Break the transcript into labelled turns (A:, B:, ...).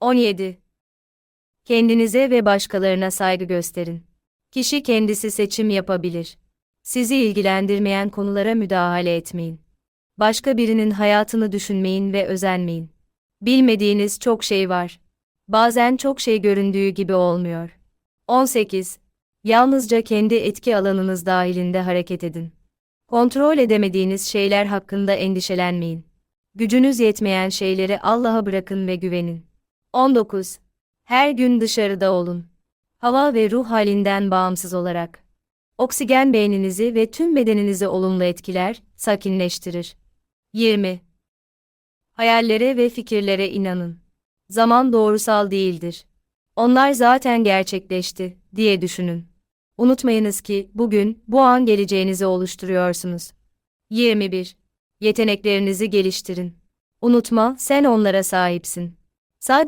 A: 17. Kendinize ve başkalarına saygı gösterin. Kişi kendisi seçim yapabilir. Sizi ilgilendirmeyen konulara müdahale etmeyin. Başka birinin hayatını düşünmeyin ve özenmeyin. Bilmediğiniz çok şey var. Bazen çok şey göründüğü gibi olmuyor. 18. Yalnızca kendi etki alanınız dahilinde hareket edin. Kontrol edemediğiniz şeyler hakkında endişelenmeyin. Gücünüz yetmeyen şeyleri Allah'a bırakın ve güvenin. 19. Her gün dışarıda olun. Hava ve ruh halinden bağımsız olarak. Oksijen beyninizi ve tüm bedeninizi olumlu etkiler, sakinleştirir. 20. Hayallere ve fikirlere inanın. Zaman doğrusal değildir. Onlar zaten gerçekleşti, diye düşünün. Unutmayınız ki, bugün, bu an geleceğinizi oluşturuyorsunuz. 21. Yeteneklerinizi geliştirin. Unutma, sen onlara sahipsin. Sadece